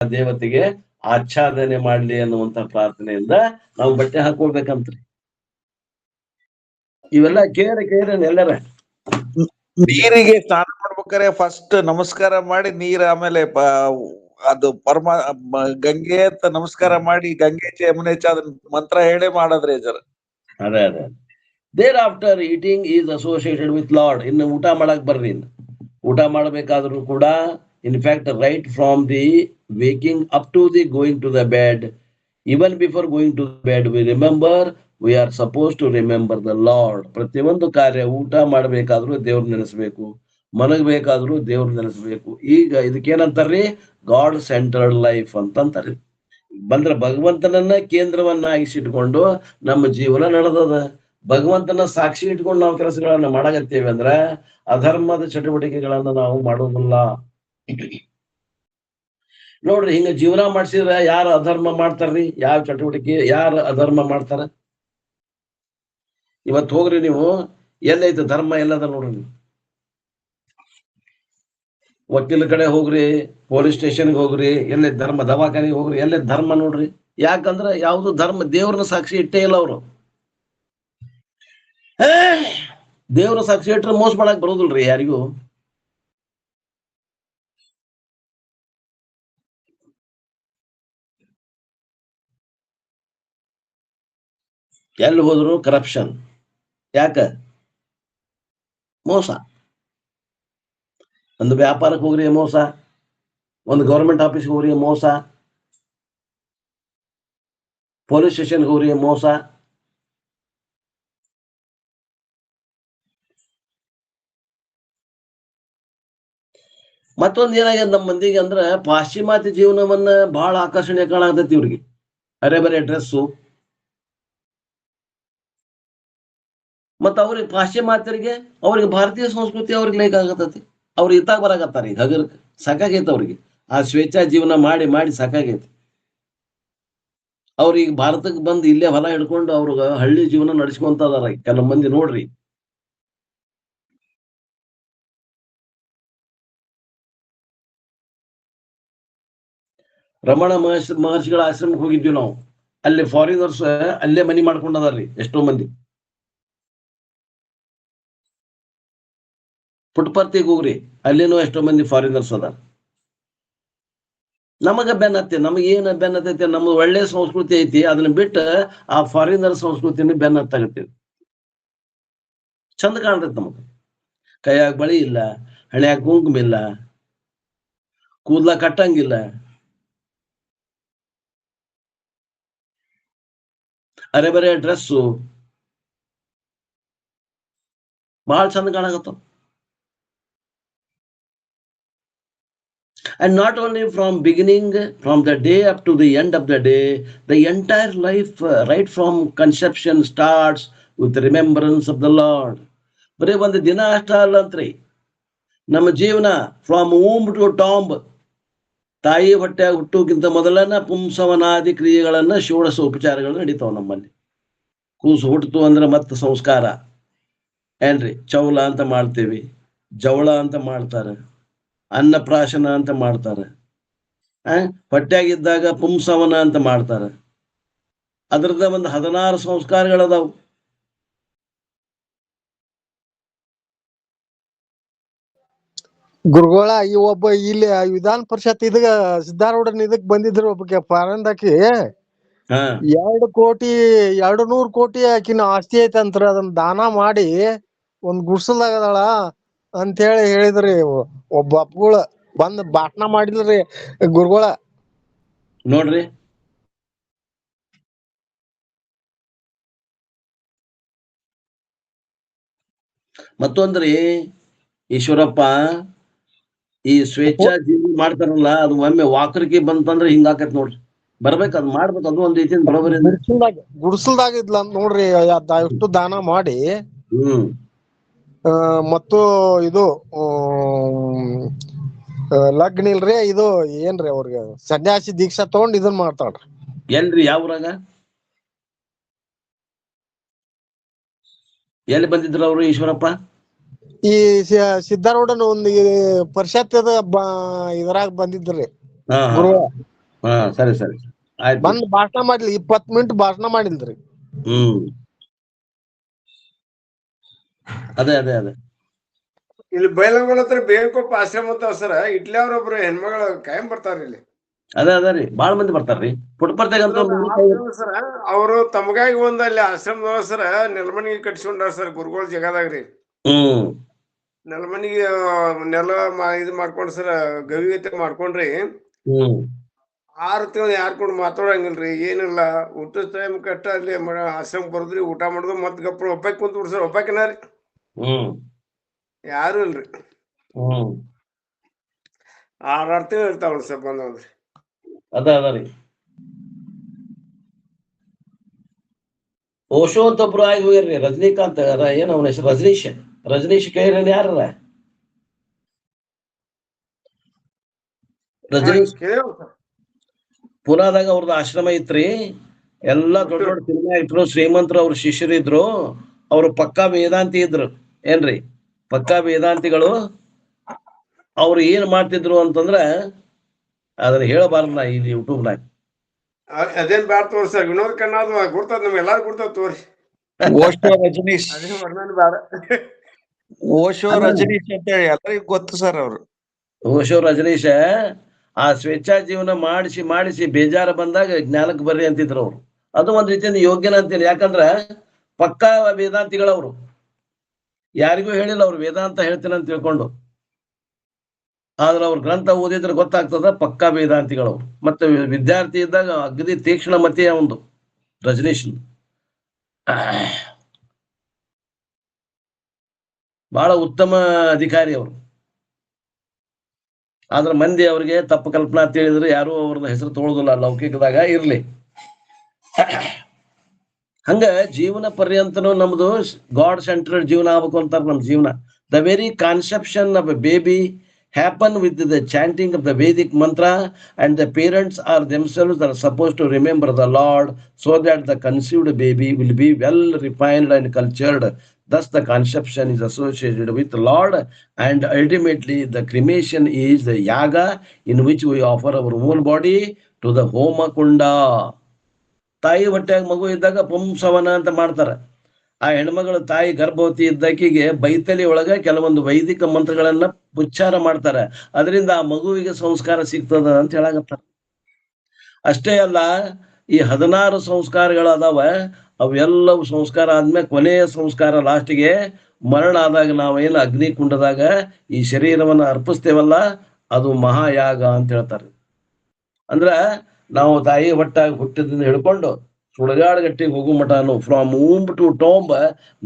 ದೇವತೆಗೆ ಆಚ್ಛಾದನೆ ಮಾಡ್ಲಿ ಅನ್ನುವಂತ ಪ್ರಾರ್ಥನೆಯಿಂದ ನಾವು ಬಟ್ಟೆ ಹಾಕೊಳ್ಬೇಕಂತ್ರಿ ಇವೆಲ್ಲ ಕೇರೆ ಕೇರೆ ಎಲ್ಲರ. ನೀರಿಗೆ ಸ್ನಾನ ಮಾಡ್ಬೇಕಾರೆ ಫಸ್ಟ್ ನಮಸ್ಕಾರ ಮಾಡಿ ನೀರ್ ಆಮೇಲೆ ಅದು ಪರಮ ಗಂಗೆ ಅಂತ ನಮಸ್ಕಾರ ಮಾಡಿ ಗಂಗೆ ಚ ಯಮುನೆ ಚ ಅದನ್ನ ಮಂತ್ರ ಹೇಳೇ ಮಾಡದ್ರಿ ಸರ್. ಅದೇ ಅದೇ thereafter eating is associated with Lord ಇನ್ನು ಊಟ ಮಾಡಕ್ ಬರ್ರಿ ಊಟ ಮಾಡಬೇಕಾದ್ರೂ ಕೂಡ in fact right from the waking up to the going to the bed, even before going to bed, we remember we are suppose to remember the Lord ಪ್ರತಿಯೊಂದು ಕಾರ್ಯ ಊಟ ಮಾಡಬೇಕಾದ್ರೂ ದೇವ್ರ ನೆನೆಸ್ಬೇಕು. ಮಲಗಬೇಕಾದ್ರೂ ದೇವ್ರ ನೆನೆಸ್ಬೇಕು. ಈಗ ಇದಕ್ಕೇನಂತಾರ್ರಿ? ಗಾಡ್ ಸೆಂಟರ್ಡ್ ಲೈಫ್ ಅಂತ ಅಂತಾರೆ ಬಂದ್ರೆ ಭಗವಂತನನ್ನ ಕೇಂದ್ರವನ್ನಾಗಿಸಿಟ್ಕೊಂಡು ನಮ್ಮ ಜೀವನ ನಡೆದದ. ಭಗವಂತನ ಸಾಕ್ಷಿ ಇಟ್ಕೊಂಡು ನಾವು ಕೆಲಸಗಳನ್ನ ಮಾಡಾಗತ್ತೇವೆ ಅಂದ್ರ ಅಧರ್ಮದ ಚಟುವಟಿಕೆಗಳನ್ನ ನಾವು ಮಾಡೋದಿಲ್ಲ. ನೋಡ್ರಿ, ಹಿಂಗ ಜೀವನ ಮಾಡ್ಸಿದ್ರ ಯಾರ ಅಧರ್ಮ ಮಾಡ್ತಾರ್ರಿ? ಯಾವ ಚಟುವಟಿಕೆ, ಯಾರ ಅಧರ್ಮ ಮಾಡ್ತಾರ? ಇವತ್ ಹೋಗ್ರಿ ನೀವು, ಎಲ್ಲೈತೆ ಧರ್ಮ ಎಲ್ಲದ ನೋಡ್ರಿ ವಕೀಲ ಕಡೆ ಹೋಗ್ರಿ, ಪೊಲೀಸ್ ಸ್ಟೇಷನ್ಗೆ ಹೋಗ್ರಿ ಎಲ್ಲೇ ಧರ್ಮ ದವಾಖಾನೆಗೆ ಹೋಗ್ರಿ ಎಲ್ಲೇ ಧರ್ಮ ನೋಡ್ರಿ. ಯಾಕಂದ್ರ ಯಾವ್ದು ಧರ್ಮ, ದೇವ್ರನ್ನ ಸಾಕ್ಷಿ ಇಟ್ಟೇ ಇಲ್ಲ ಅವರು. ದೇವ್ರ ಸಾಕ್ಷಿ ಇಟ್ರೆ ಮೋಸ ಮಾಡಕ್ ಬರೋದಿಲ್ರಿ ಯಾರಿಗೂ. ಎಲ್ಲಿ ಹೋದ್ರು ಕರಪ್ಷನ್ ಯಾಕ? ಮೋಸ. ಒಂದು ವ್ಯಾಪಾರಕ್ಕೆ ಹೋಗ್ರಿ ಮೋಸ. ಒಂದು ಗೌರ್ಮೆಂಟ್ ಆಫೀಸ್ಗೆ ಹೋಗ್ರಿ ಮೋಸ. ಪೊಲೀಸ್ ಸ್ಟೇಷನ್ಗೆ ಹೋಗ್ರಿ ಮೋಸ. ಮತ್ತೊಂದು ಏನಾಗ್ಯದ ನಮ್ಮ ಮಂದಿಗೆ ಅಂದ್ರ ಪಾಶ್ಚಿಮಾತ್ಯ ಜೀವನವನ್ನ ಬಹಳ ಆಕರ್ಷಣೀಯ ಕಾಣಾಕತೈತಿ ಇವ್ರಿಗೆ. ಅರೆ ಬರೆ ಡ್ರೆಸ್ಸು ಮತ್ತ ಅವ್ರಿಗೆ ಪಾಶ್ಚಿಮಾತ್ಯರಿಗೆ ಅವ್ರಿಗೆ ಭಾರತೀಯ ಸಂಸ್ಕೃತಿ ಅವ್ರಿಗೆ ಲೈಕ್ ಆಗತೈತಿ ಅವ್ರು ಇತ್ತಾಗ ಬರಾಕತ್ತಾರ ಈಗ ಹಗರಕ್ಕೆ ಸಾಕಾಗೈತೆ ಅವ್ರಿಗೆ. ಆ ಸ್ವೇಚ್ಛಾ ಜೀವನ ಮಾಡಿ ಮಾಡಿ ಸಾಕಾಗೈತಿ. ಅವ್ರು ಈಗ ಭಾರತಕ್ಕೆ ಬಂದು ಇಲ್ಲೇ ಹೊಲ ಹಿಡ್ಕೊಂಡು ಅವ್ರಿಗೆ ಹಳ್ಳಿ ಜೀವನ ನಡೆಸ್ಕೊಂತ ಅದಾರ ಕೆಲವು ಮಂದಿ ನೋಡ್ರಿ. ರಮಣ ಮಹರ್ಷಿ, ಮಹರ್ಷಿಗಳ ಆಶ್ರಮಕ್ಕೆ ಹೋಗಿದ್ವಿ ನಾವು. ಅಲ್ಲಿ ಫಾರಿನರ್ಸ್ ಅಲ್ಲೇ ಮನಿ ಮಾಡ್ಕೊಂಡದಾರ್ರಿ ಎಷ್ಟೋ ಮಂದಿ. ಪುಟ್ಪರ್ತಿಗೆ ಹೋಗ್ರಿ. ಅಲ್ಲಿನೂ ಎಷ್ಟೋ ಮಂದಿ ಫಾರಿನರ್ಸ್ ಅದಾರ. ನಮಗ ಬೆನ್ನತ್ತೆ, ನಮಗೆ ನಮಗ ಬೆನ್ನತ್ತೈತೆ ನಮ್ದು ಒಳ್ಳೆ ಸಂಸ್ಕೃತಿ ಐತಿ, ಅದನ್ನ ಬಿಟ್ಟು ಆ ಫಾರಿನರ್ ಸಂಸ್ಕೃತಿನ ಬೆನ್ ಹತ್ತಾಗತ್ತೀವಿ ಚಂದ ಕಾಣ್ತೈತೆ ನಮಗ. ಕೈಯಾಗ ಬಳಿ ಇಲ್ಲ, ಹಣ್ಯಾಗ ಕುಂಕುಮ ಇಲ್ಲ, ಕೂದ್ಲ ಕಟ್ಟಂಗಿಲ್ಲ. ಅರೆ ಬರೆ ಡ್ರೆಸ್ಸು ಬಹಳ ಚಂದ ಕಾಣಕತ್ತಾವ. And not only from beginning from the day up to the end of the day the entire life uh, right from conception starts with the remembrance of the lord ಬರೀ ಒಂದು ದಿನ ಅಷ್ಟ ಅಲ್ಲಂತ್ರಿ ನಮ್ಮ ಜೀವನ ಫ್ರಮ್ ಓಮ್ ಟು ಟಾಂಬ್ ತಾಯಿ ಹೊಟ್ಟೆ ಹುಟ್ಟುಕ್ಕಿಂತ ಮೊದಲನ ಪುಂಸವನಾದಿ ಕ್ರಿಯೆಗಳನ್ನ ಷೋಡಸ ಉಪಚಾರಗಳು ನಡೀತಾವ ನಮ್ಮಲ್ಲಿ ಕೂಸು ಹುಟ್ಟಿತು ಅಂದ್ರೆ ಮತ್ತೆ ಸಂಸ್ಕಾರ ಏನ್ರಿ ಚೌಲ ಅಂತ ಮಾಡ್ತೀವಿ ಜವಳ ಅಂತ ಮಾಡ್ತಾರೆ ಅನ್ನಪ್ರಾಶನ ಅಂತ ಮಾಡ್ತಾರೆ. ಆ ಹೊಟ್ಯಾಗಿದ್ದಾಗ ಪುಂಸವನ ಅಂತ ಮಾಡ್ತಾರೆ. ಅದರದ ಒಂದು ಹದಿನಾರು ಸಂಸ್ಕಾರಗಳದಾವು. ಗುರುಗಳ ಈ ಒಬ್ಬ ಇಲ್ಲಿ ವಿಧಾನ ಪರಿಷತ್ ಇದ ಸಿದ್ದಾರೂಢನ್ ಇದಕ್ ಬಂದಿದ್ರು ಒಬ್ಬಕ್ಕೆ ಫಾರನ್ದಾಕಿ ಹಾ. ಎರಡು ಕೋಟಿ ಎರಡು ನೂರ್ ಕೋಟಿ ಆಕಿನ ಆಸ್ತಿ ಐತಂತ್ರ ಅದನ್ನ ದಾನ ಮಾಡಿ ಒಂದ್ ಗುಡ್ಸಲ್ದಾಗ ಅದಾಳ ಅಂತ ಹೇಳಿ ಹೇಳಿದ್ರಿ ಒಬ್ಬ ಅಪ್ಪಗಳ ಬಂದ್ ಭಾಷಣ ಮಾಡಿದ್ರಿ ಗುರುಗಳ. ನೋಡ್ರಿ. ಮತ್ತೊಂದ್ರಿ ಈಶ್ವರಪ್ಪ ಈ ಸ್ವೇಚ್ಛಾ ಜೀವಿ ಮಾಡ್ತಾರಲ್ಲ ಅದು ಒಮ್ಮೆ ವಾಕರಿಕೆ ಬಂತಂದ್ರೆ ಹಿಂಗಾಕತ್ ನೋಡ್ರಿ. ಬರ್ಬೇಕು ಅದ್ ಮಾಡ್ಬೇಕು ಅದು ಒಂದ್ ರೀತಿಯಿಂದ ಬರೋಬರಿ ಗುಡಿಸಲ್ದಾಗ ಇದ್ಲ ಅಂತ ನೋಡ್ರಿ ಎಷ್ಟು ಅಷ್ಟು ದಾನ ಮಾಡಿ. ಹ್ಮ್. ಮತ್ತು ಇದು ಲಗ್ನ ಇಲ್ರಿ ಇದು ಏನ್ರಿ ಅವ್ರಿಗೆ ಸನ್ಯಾಸಿ ದೀಕ್ಷಾ ತಗೊಂಡ್ ಇದನ್ ಮಾಡ್ತಾಳ್ರಿ. ಎಲ್ರಿ ಯಾವ ಊರಾಗ? ಎಲ್ಲಿ ಬಂದಿದ್ರು ಅವ್ರು ಈಶ್ವರಪ್ಪ? ಈ ಸಿದ್ದಾರೂಢನ್ ಒಂದ್ ಈ ಪರಿಷತ್ ಬ ಇದ್ರಾಗ ಬಂದಿದ್ರಿ. ಗುರು ಹಾ. ಸರಿ ಸರಿ. ಆಯ್ತು. ಬಂದ್ ಭಾಷಣ ಮಾಡ್ಲಿ ಇಪ್ಪತ್ ಮಿನಿಟ್ ಭಾಷಣ ಮಾಡಿಲ್ರಿ. ಹ್ಮ್. ಅದೇ ಅದೇ ಅದೇ. ಇಲ್ಲಿ ಬೈಲಂಗೋಳ ಹತ್ರ ಬೇಕೋಪ್ಪ ಆಶ್ರಮ ಅಂತ ಸರ. ಇಟ್ಲಿ ಅವ್ರೊಬ್ರು ಹೆಣ್ಮಗಳು ಕಾಯಂ ಬರ್ತಾರ ಇಲ್ಲಿ. ಅದೇ ಅದೇ ರೀ. ಬಾಳ ಮಂದಿ ಬರ್ತಾರ್ರಿ. ಪುಟ್ಪರ್ತೆಗಂತ ಸರ. ಅವರು ತಮಗಾಗಿ ಒಂದ್ ಅಲ್ಲಿ ಆಶ್ರಮದ ಸರ ನೆಲಮನಿಗೆ ಕಟ್ಸ್ಕೊಂಡಾರ ಸರ್ ಗುರುಗಳ ಜಗದಾಗ ರೀ. ಹ್ಮ್. ನೆಲಮನಿಗೆ ನೆಲ ಇದು ಮಾಡ್ಕೊಂಡ್ ಸರ ಗವಿಗತೆ ಮಾಡ್ಕೊಂಡ್ರಿ. ಹ್ಮ್. ಆರು ತಿಂಗಳು ಯಾರು ಕೂಡ ಮಾತಾಡಂಗಿಲ್ರಿ ಏನಿಲ್ಲ. ಊಟದ ಟೈಮ್ ಕಟ್ಟ ಅಲ್ಲಿ ಆಶ್ರಮ ಬರುದ್ರಿ. ಊಟ ಮಾಡುದು ಮತ್ ಗಪ್ಪ ಒಪ್ಪಾಕ್ ಕುಂತ್ ಬಿಡ್ಸ್ರಿ ರೀ. ಹ್ಮ್ ಯಾರು ಇಲ್ರಿ. ಆರ್ ಆರ್ ತಿಂಗಳು ಇರ್ತಾವಲ್ರಿ ಸರ್ ಬಂದವ್ರಿ. ಅದ ಅದ ರೀ. ಓಶೋ ಅಂತ ಒಬ್ರು ಆಗಿ ಹೋಗ್ಯಾರ್ರಿ ರಜನಿಕಾಂತ್ ಏನ್ ಅವನ ಹೆಸರು? ರಜನೀಶ್ ರಜನೀಶ್ ಕೇಳಿರೇನ್ ಯಾರ ರಜನೀಶ್. ಪುನಾದಾಗ ಅವ್ರದ್ದು ಆಶ್ರಮ ಇತ್ರಿ ಎಲ್ಲಾ ದೊಡ್ಡ ದೊಡ್ಡ ಸಿನಿಮಾ ಇಟ್ರು ಶ್ರೀಮಂತರು ಅವ್ರ ಶಿಷ್ಯರಿದ್ರು. ಅವ್ರು ಪಕ್ಕಾ ವೇದಾಂತಿ ಇದ್ರು. ಏನ್ರಿ? ಪಕ್ಕಾ ವೇದಾಂತಿಗಳು ಅವ್ರು ಏನ್ ಮಾಡ್ತಿದ್ರು ಅಂತಂದ್ರ ಅದನ್ನ ಹೇಳಬಾರ್ದು ನಾ ಇಲ್ಲಿ ಯೂಟ್ಯೂಬ್ ನಾಗ. ಅದೇನ್ ಬ್ಯಾಡ ತೋರ್ಸ ಸರ್ ವಿನೋದ್ ಕಣ್ಣಾದ್ ಗುರ್ತದ ನಮ್ ಎಲ್ಲಾರು ಗುರ್ತದ ತೋರಿ. ಓಶೋ ರಜನೀಶ್. ಅದೇ ವರ್ಣನೆ ಬ್ಯಾಡ. ಓಶೋ ರಜನೀಶ್ ಅಂತ ಹೇಳಿ ಎಲ್ಲರಿಗೂ ಗೊತ್ತು ಸರ್ ಅವ್ರು. ಓಶೋ ರಜನೀಶ ಆ ಸ್ವೇಚ್ಛಾ ಜೀವನ ಮಾಡಿಸಿ ಮಾಡಿಸಿ ಬೇಜಾರ ಬಂದಾಗ ಜ್ಞಾನಕ್ಕೆ ಬರ್ರಿ ಅಂತಿದ್ರು ಅವ್ರು. ಅದು ಒಂದ್ ರೀತಿಯಿಂದ ಯೋಗ್ಯನ ಅಂತೀನಿ ಯಾಕಂದ್ರ ಪಕ್ಕಾ ವೇದಾಂತಿಗಳವ್ರು ಯಾರಿಗೂ ಹೇಳಿಲ್ಲ, ಅವ್ರು ವೇದಾಂತ ಹೇಳ್ತೀನಿ ಅಂತ ತಿಳ್ಕೊಂಡು. ಆದ್ರೆ ಅವ್ರ ಗ್ರಂಥ ಓದಿದ್ರೆ ಗೊತ್ತಾಗ್ತದ, ಪಕ್ಕಾ ವೇದಾಂತಿಗಳವ್ರು. ಮತ್ತೆ ವಿದ್ಯಾರ್ಥಿ ಇದ್ದಾಗ ಅಗದಿ ತೀಕ್ಷ್ಣ ಮತಿಯ ಒಂದು ರಜನೀಶ್ ಬಹಳ ಉತ್ತಮ ಅಧಿಕಾರಿ ಅವರು. ಆದ್ರ ಮಂದಿ ಅವ್ರಿಗೆ ತಪ್ಪು ಕಲ್ಪನಾ ಅಂತ ಹೇಳಿದ್ರೆ ಯಾರು ಅವ್ರನ್ನ ಹೆಸರು ತೊಳೋದಿಲ್ಲ ಲೌಕಿಕದಾಗ ಇರ್ಲಿ. ಹಂಗ ಜೀವನ ಪರ್ಯಂತನೂ ನಮ್ದು ಗಾಡ್ ಸೆಂಟ್ರಲ್ ಜೀವನ ಆಗ್ಬೇಕು ಅಂತಾರ ನಮ್ಮ ಜೀವನ the very conception of a baby happen with the chanting of the Vedic mantra, and the parents are themselves are supposed to remember the Lord so that the conceived baby will be well refined and cultured. Thus, the conception associated with the Lord, and ultimately, the cremation is the yaga in which we offer our whole body to the Homa Kunda. ತಾಯಿ ಹೊಟ್ಟೆಯಾಗ ಮಗು ಇದ್ದಾಗ ಪುಂಸವನ ಅಂತ ಮಾಡ್ತಾರೆ. ಆ ಹೆಣ್ಮಗಳು ತಾಯಿ ಗರ್ಭವತಿ ಇದ್ದಕ್ಕಿಗೆ ಬೈತಲಿ ಒಳಗ ಕೆಲವೊಂದು ವೈದಿಕ ಮಂತ್ರಗಳನ್ನ ಉಚ್ಚಾರ ಮಾಡ್ತಾರೆ. ಅದರಿಂದ ಆ ಮಗುವಿಗೆ ಸಂಸ್ಕಾರ ಸಿಗ್ತದ ಅಂತ ಹೇಳಾಕತ್ತಾರ. ಅಷ್ಟೇ ಅಲ್ಲ, ಈ ಹದಿನಾರು ಸಂಸ್ಕಾರಗಳು ಅದಾವ ಅವೆಲ್ಲವೂ ಸಂಸ್ಕಾರ ಆದ್ಮೇಲೆ ಕೊನೆಯ ಸಂಸ್ಕಾರ ಲಾಸ್ಟಿಗೆ ಮರಣ ಆದಾಗ ನಾವೇನು ಅಗ್ನಿ ಕುಂಡದಾಗ ಈ ಶರೀರವನ್ನ ಅರ್ಪಿಸ್ತೇವಲ್ಲ, ಅದು ಮಹಾಯಾಗ ಅಂತ ಹೇಳ್ತಾರೆ. ಅಂದ್ರ ನಾವು ತಾಯಿ ಒಟ್ಟಾಗಿ ಹುಟ್ಟಿದಿಂದ ಹಿಡ್ಕೊಂಡು ಸುಡಗಾಡಗಟ್ಟಿಗೆ ಹೋಗು ಮಟನು ಫ್ರಮ್ ಊಂಬ್ ಟು ಟೋಂಬ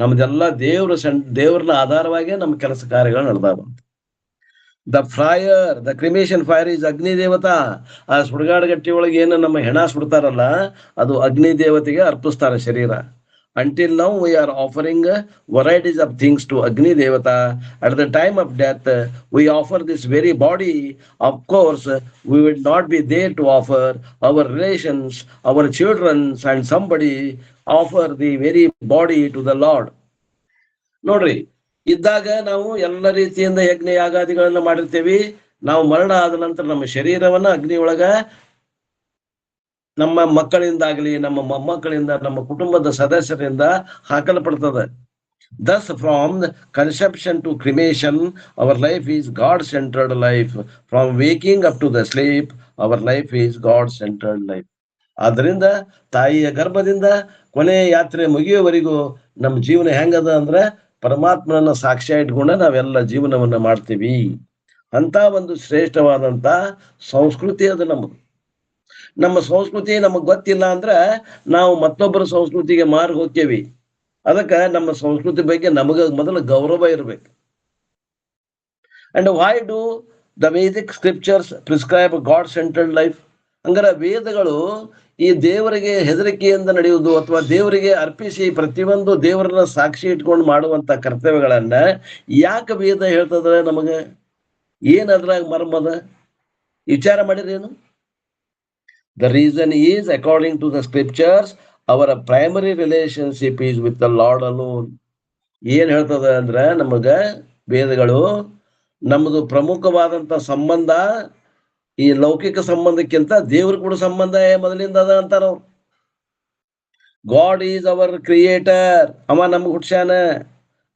ನಮ್ದೆಲ್ಲ ದೇವ್ರ ಸೆಂ ದೇವ್ರನ್ನ ಆಧಾರವಾಗಿ ನಮ್ಮ ಕೆಲಸ ಕಾರ್ಯಗಳು ನಡೆದಾವ. The fire the cremation fire is Agni devata ಆ ಸುಡಗಾಡಗಟ್ಟಿ ಒಳಗೆ ಏನು ನಮ್ಮ ಹೆಣ ಸುಡ್ತಾರಲ್ಲ, ಅದು ಅಗ್ನಿ ದೇವತೆಗೆ ಅರ್ಪಿಸ್ತಾರೆ ಶರೀರ. Until now we are offering varieties of things to Agni Devata. At the time of death, we offer this very body. Of course, we will not be there to offer our relations, our children, and somebody offer the very body to the Lord. ನೋಡ್ರಿ ಇದ್ದಾಗ ನಾವು ಎಲ್ಲ ರೀತಿಯಿಂದ ಯಜ್ಞ ಯಾಗಾದಿಗಳನ್ನ ಮಾಡಿರ್ತೇವಿ ನಾವು ಮರಣ ಆದ ನಂತರ ನಮ್ಮ ಶರೀರವನ್ನ ಅಗ್ನಿ ಒಳಗ ನಮ್ಮ ಮಕ್ಕಳಿಂದಾಗಲಿ, ನಮ್ಮ ಮೊಮ್ಮಕ್ಕಳಿಂದ, ನಮ್ಮ ಕುಟುಂಬದ ಸದಸ್ಯರಿಂದ ಹಾಕಲ್ಪಡ್ತದೆ. Thus from conception to cremation our life is God centered life from waking up to the sleep our life is God centered life. ಆದ್ರಿಂದ, ತಾಯಿಯ ಗರ್ಭದಿಂದ ಕೊನೆಯ ಯಾತ್ರೆ ಮುಗಿಯುವವರೆಗೂ ನಮ್ಮ ಜೀವನ ಹೆಂಗದ ಅಂದ್ರೆ, ಪರಮಾತ್ಮನನ್ನ ಸಾಕ್ಷ್ಯ ಇಟ್ಕೊಂಡ ನಾವೆಲ್ಲ ಜೀವನವನ್ನ ಮಾಡ್ತೀವಿ. ಅಂತ ಒಂದು ಶ್ರೇಷ್ಠವಾದಂತ ಸಂಸ್ಕೃತಿ ಅದು ನಮ್ಮದು ನಮ್ಮ ಸಂಸ್ಕೃತಿ ನಮಗ್ ಗೊತ್ತಿಲ್ಲ ಅಂದ್ರ ನಾವು ಮತ್ತೊಬ್ಬರ ಸಂಸ್ಕೃತಿಗೆ ಮಾರು ಹೋಗ್ತೇವಿ. ಅದಕ್ಕ ನಮ್ಮ ಸಂಸ್ಕೃತಿ ಬಗ್ಗೆ ನಮಗ ಮೊದಲು ಗೌರವ ಇರ್ಬೇಕು. And why do the Vedic scriptures prescribe God central life ಹಂಗಾರ ವೇದಗಳು ಈ ದೇವರಿಗೆ ಹೆದರಿಕೆಯಿಂದ ನಡೆಯುವುದು ಅಥವಾ ದೇವರಿಗೆ ಅರ್ಪಿಸಿ ಪ್ರತಿಯೊಂದು ದೇವರನ್ನ ಸಾಕ್ಷಿ ಇಟ್ಕೊಂಡು ಮಾಡುವಂತ ಕರ್ತವ್ಯಗಳನ್ನ ಯಾಕೆ ವೇದ ಹೇಳ್ತದ ನಮಗ? ಏನ್ ಅದ್ರಾಗ ಮರ್ಮದ ವಿಚಾರ ಮಾಡಿರೇನು? The reason is, according to the scriptures, our primary relationship is with the Lord alone ಏನ್ ಹೇಳ್ತದ ಅಂದ್ರ ನಮಗ ವೇದಗಳು ನಮ್ದು ಪ್ರಮುಖವಾದಂತ ಸಂಬಂಧ ಈ ಲೌಕಿಕ ಸಂಬಂಧಕ್ಕಿಂತ ದೇವ್ರ ಕೂಡ ಸಂಬಂಧ ಮೊದಲಿಂದ ಅದ ಅಂತಾರ ಅವ್ರು. ಗಾಡ್ ಈಸ್ ಅವರ್ ಕ್ರಿಯೇಟರ್ ಅವ ನಮ್ಗೆ ಹುಟ್ಸ್ಯಾನ.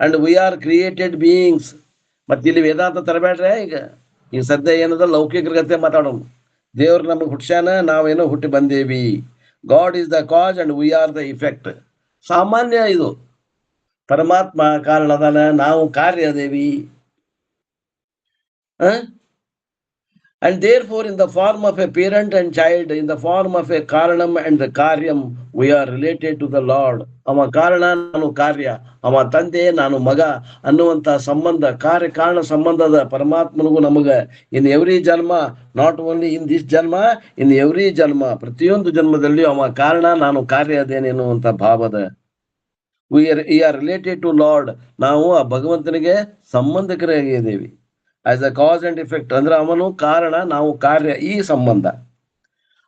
And we are created beings ಮತ್ತೆ ಇಲ್ಲಿ ವೇದಾಂತ ತರಬೇಡ್ರೆ ಈಗ. ಈ ಸದ್ಯ ಏನದ? ಲೌಕಿಕರ ಗತೆ ಮಾತಾಡೋಣ ದೇವ್ರು ನಮಗೆ ಹುಟ್ಸ್ಯಾನ, ನಾವೇನೋ ಹುಟ್ಟಿ ಬಂದೇವಿ. God is the cause and we are the effect. ಸಾಮಾನ್ಯ ಇದು. ಪರಮಾತ್ಮ ಕಾರಣ ಅದಾನ, ನಾವು ಕಾರ್ಯ ಅದೇವಿ. Therefore in the form of a parent and child in the form of a karanam and the karyam we are related to the Lord ಅವ ಕಾರಣ ನಾನು ಕಾರ್ಯ ಅವ ತಂದೆ ನಾನು ಮಗ ಅನ್ನುವಂತಹ ಸಂಬಂಧ ಕಾರ್ಯ ಕಾರಣ ಸಂಬಂಧದ ಪರಮಾತ್ಮನಿಗೂ ನಮಗ in every janma not only in this janma in every ಜನ್ಮ ಪ್ರತಿಯೊಂದು ಜನ್ಮದಲ್ಲಿ ಅವ ಕಾರಣ ನಾನು ಕಾರ್ಯ ಅದೇನೇನು ಅಂತ ಭಾವದ we are related to Lord ನಾವು ಆ ಭಗವಂತನಿಗೆ ಸಂಬಂಧಿಕರಾಗಿದ್ದೇವೆ as a cause and effect ಅಂದ್ರೆ ಅವನು ಕಾರಣ, ನಾವು ಕಾರ್ಯ, ಈ ಸಂಬಂಧ.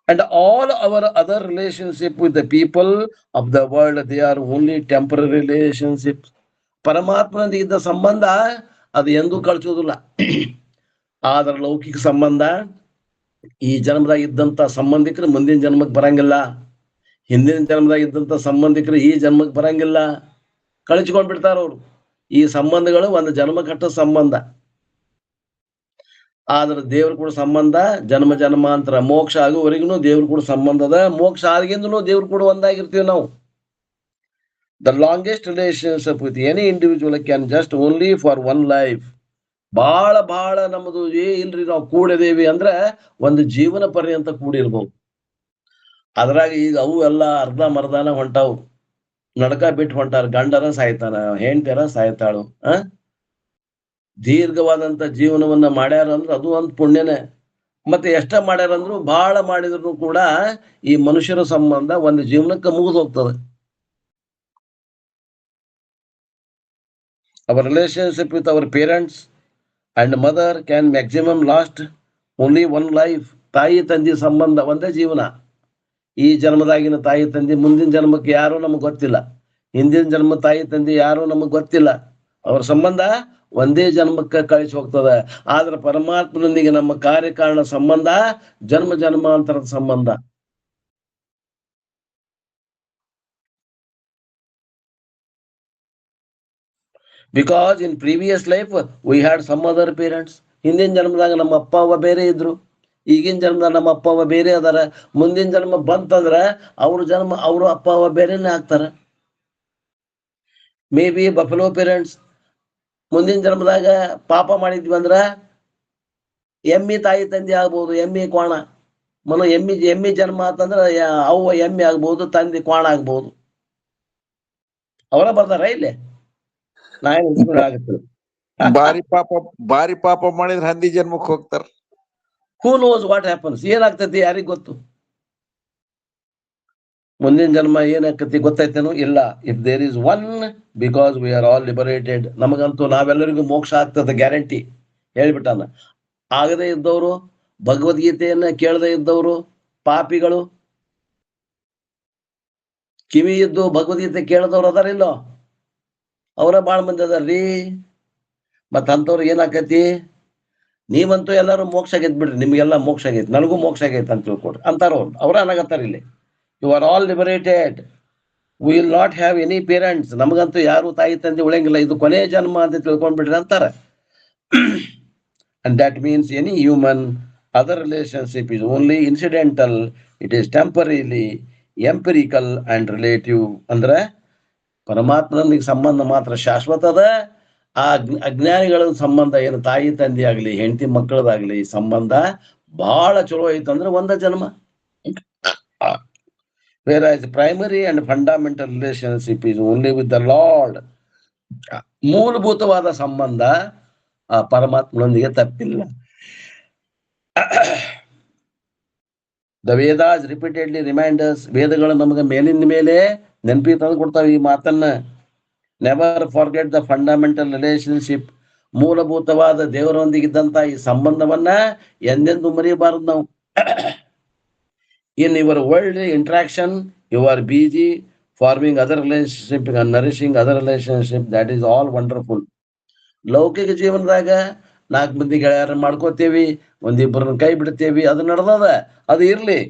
And all our other relationship with the people of the world they are only temporary relationship ಪರಮಾತ್ಮನೊಂದಿಗೆ ಇದ್ದ ಸಂಬಂಧ, ಅದು ಎಂದೂ ಕಳಿಸೋದಿಲ್ಲ ಆದ್ರ ಲೌಕಿಕ ಸಂಬಂಧ, ಈ ಜನ್ಮದಾಗ ಇದ್ದಂತ ಸಂಬಂಧಿಕರು ಮುಂದಿನ ಜನ್ಮಕ್ಕೆ ಬರಂಗಿಲ್ಲ. ಹಿಂದಿನ ಜನ್ಮದಾಗ ಇದ್ದಂತ ಸಂಬಂಧಿಕರು ಈ ಜನ್ಮಕ್ಕೆ ಬರಂಗಿಲ್ಲ. ಕಳಿಸ್ಕೊಂಡ್ಬಿಡ್ತಾರ ಬಿಡ್ತಾರ ಅವ್ರು ಈ ಸಂಬಂಧಗಳು ಒಂದು ಜನ್ಮ ಕಟ್ಟ ಸಂಬಂಧ. ಆದ್ರೆ ದೇವ್ರ ಕೂಡ ಸಂಬಂಧ, ಜನ್ಮ, ಜನ್ಮಾಂತರ, ಮೋಕ್ಷ ಆಗುವವರೆಗೂ ದೇವ್ರ ಕೂಡ ಸಂಬಂಧ ಅದ. ಮೋಕ್ಷ ಆಗಿಂದನು ದೇವ್ರ ಕೂಡ ಒಂದಾಗಿರ್ತೀವಿ ನಾವು. The longest relationship with any individual can just only for one life ಬಹಳ ಬಹಳ ನಮ್ಮದು ಏ ಇಲ್ರಿ ನಾವು ಕೂಡಿದೇವಿ ಅಂದ್ರೆ ಒಂದು ಜೀವನ ಪರ್ಯಂತ ಕೂಡಿರ್ಬೋದು. ಅದ್ರಾಗ ಈಗ ಅವು ಎಲ್ಲ ಅರ್ಧ ಮರ್ದಾನ ಹೊಂಟಾವು. ನಡ್ಕ ಬಿಟ್ಟು ಹೊಂಟಾರ, ಗಂಡರ ಸಾಯ್ತಾನ, ಹೆಂಡ್ತಿಯರ ಸಾಯ್ತಾಳು, ಆ? ದೀರ್ಘವಾದಂತ ಜೀವನವನ್ನ ಮಾಡ್ಯಾರ ಅಂದ್ರೆ ಅದು ಒಂದು ಪುಣ್ಯನೇ. ಮತ್ತೆ ಎಷ್ಟ ಮಾಡ್ಯಾರ ಅಂದ್ರು ಬಹಳ ಮಾಡಿದ್ರು ಕೂಡ ಈ ಮನುಷ್ಯರ ಸಂಬಂಧ ಒಂದು ಜೀವನಕ್ಕೆ ಮುಗಿದು ಹೋಗ್ತದೆ. Our relationship with our parents and mother can maximum last only one life ತಾಯಿ ತಂದೆ ಸಂಬಂಧ ಒಂದೇ ಜೀವನ. ಈ ಜನ್ಮದಾಗಿನ ತಾಯಿ ತಂದೆ ಮುಂದಿನ ಜನ್ಮಕ್ಕೆ ಯಾರು ನಮಗ್ ಗೊತ್ತಿಲ್ಲ. ಹಿಂದಿನ ಜನ್ಮ ತಾಯಿ ತಂದೆ ಯಾರು ನಮಗ್ ಗೊತ್ತಿಲ್ಲ. ಅವ್ರ ಸಂಬಂಧ ಒಂದೇ ಜನ್ಮಕ್ಕೆ ಕಳಿಸಿ ಹೋಗ್ತದ. ಆದ್ರೆ ಪರಮಾತ್ಮನೊಂದಿಗೆ ನಮ್ಮ ಕಾರ್ಯಕಾರಣ ಸಂಬಂಧ, ಜನ್ಮ ಜನ್ಮಾಂತರದ ಸಂಬಂಧ. Because in previous life we had some other parents ಹಿಂದಿನ ಜನ್ಮದಾಗ ನಮ್ಮ ಅಪ್ಪ ಅವ್ವ ಬೇರೆ ಇದ್ರು. ಈಗಿನ ಜನ್ಮದಾಗ ನಮ್ಮ ಅಪ್ಪ ಅವ್ವ ಬೇರೆ ಅದಾರ. ಮುಂದಿನ ಜನ್ಮ ಬಂತಂದ್ರ ಅವ್ರ ಜನ್ಮ ಅವ್ರ ಅಪ್ಪ ಅವ್ವ ಬೇರೆನೆ ಆಗ್ತಾರ. ಮೇ ಬಿ ಬಫಲೋ ಪೇರೆಂಟ್ಸ್ ಮುಂದಿನ ಜನ್ಮದಾಗ ಪಾಪ ಮಾಡಿದ್ವಿ ಅಂದ್ರ ಎಮ್ಮಿ ತಾಯಿ ತಂದೆ ಆಗ್ಬೋದು ಎಮ್ಮಿ ಕ್ವಾಣ. ಮನ ಎಮ್ಮಿ ಎಮ್ಮಿ ಜನ್ಮ ಅಂತಂದ್ರ ಅವ್ವ ಎಮ್ಮಿ ಆಗ್ಬೋದು ತಂದೆ ಕ್ವಾಣ ಆಗ್ಬೋದು. ಅವರ ಬರ್ತಾರ ಇಲ್ಲಿ? ಬಾರಿ ಪಾಪ ಬಾರಿ ಪಾಪ ಮಾಡಿದ್ರೆ ಹಂದಿ ಜನ್ಮಕ್ಕೆ ಹೋಗ್ತಾರ. ಹೂ ನೋಸ್ ವಾಟ್ ಹ್ಯಾಪನ್ಸ್ ಏನಾಗ್ತೈತಿ ಯಾರಿಗ್ ಗೊತ್ತು? ಮುಂದಿನ ಜನ್ಮ ಏನಾಗ್ತೈತಿ ಗೊತ್ತೈತೇನು ಇಲ್ಲ. If there is one because we are all liberated ನಮಗಂತೂ ನಾವೆಲ್ಲರಿಗೂ ಮೋಕ್ಷ ಆಗ್ತದೆ ಗ್ಯಾರಂಟಿ ಹೇಳ್ಬಿಟ್ಟಾನ. ಆಗದೆ ಇದ್ದವರು, ಭಗವದ್ಗೀತೆಯನ್ನ ಕೇಳದೆ ಇದ್ದವರು, ಪಾಪಿಗಳು, ಕಿವಿ ಇದ್ದು ಭಗವದ್ಗೀತೆ ಕೇಳದವ್ರು ಅದಾರಿಲ್ಲೋ ಅವರ ಬಾಳ ಮಂದಿ ಅದಾರ್ರಿ ಮತ್ತ ಅಂತವ್ರಿಗೆ ಏನಾಕತಿ? ನೀವಂತೂ ಎಲ್ಲರೂ ಮೋಕ್ಷ ಆಗೈತ್ ಬಿಡ್ರಿ ನಿಮ್ಗೆಲ್ಲ ಮೋಕ್ಷ ಆಗೈತಿ. ನನಗೂ ಮೋಕ್ಷ ಆಗೈತೆ ಅಂತ ತಿಳ್ಕೊಡ್ರಿ ಅಂತಾರ ಅವ್ರು. ಅವ್ರ ಅನಗತ್ತಾರ ಇಲ್ಲಿ. You are all liberated will not have any parents ನಮಗಂತೂ ಯಾರು ತಾಯಿ, ತಂದೆ ಉಳಿಯಂಗಿಲ್ಲ. ಇದು ಕೊನೆಯ ಜನ್ಮ ಅಂತ ತಿಳ್ಕೊಂಡ್ಬಿಟ್ರಿ ಅಂತಾರೆ. And that means any human other relationship is only incidental it is temporarily empirical and relative ಅಂದ್ರೆ ಪರಮಾತ್ಮನಿಗೆ ಸಂಬಂಧ ಮಾತ್ರ ಶಾಶ್ವತ ಅದ. ಆ ಅಜ್ಞ- ಅಜ್ಞಾನಿಗಳ ಸಂಬಂಧ ಏನು? ತಾಯಿ, ತಂದೆ ಆಗಲಿ, ಹೆಂಡತಿ ಮಕ್ಕಳದಾಗ್ಲಿ ಸಂಬಂಧ ಬಹಳ ಚಲೋ ಐತಂದ್ರೆ ಒಂದ ಜನ್ಮ. Where primary primary and relationship relationship only with the Lord ಮೂಲಭೂತವಾದ ಸಂಬಂಧ ಆ ಪರಮಾತ್ಮನೊಂದಿಗೆ ತಪ್ಪಿಲ್ಲ. ದ ವೇದಾಸ್ ರಿಪೀಟೆಡ್ಲಿ ರಿಮೈಂಡರ್ಸ್ ವೇದಗಳು ನಮಗೆ ಮೇಲಿಂದ ಮೇಲೆ ನೆನಪಿ ತಂದು ಕೊಡ್ತಾವೆ ಈ ಮಾತನ್ನ. Never forget the fundamental relationship ಮೂಲಭೂತವಾದ ದೇವರೊಂದಿಗಿದ್ದಂತ ಈ ಸಂಬಂಧವನ್ನ ಎಂದೆಂದು ಮರೆಯಬಾರದು ನಾವು. In your world interaction you are busy forming other relationship nourishing other relationship that is all wonderful ಲೌಕಿಕ ಜೀವನದಾಗ ನಾಲ್ಕು ಮಂದಿ ಗೆಳೆಯರ ಮಾಡ್ಕೋತೇವಿ ಒಂದಿಬ್ಬರನ್ನ ಕೈ ಬಿಡ್ತೇವಿ ಅದು ನಡೆದದ ಅದು ಇರಲಿ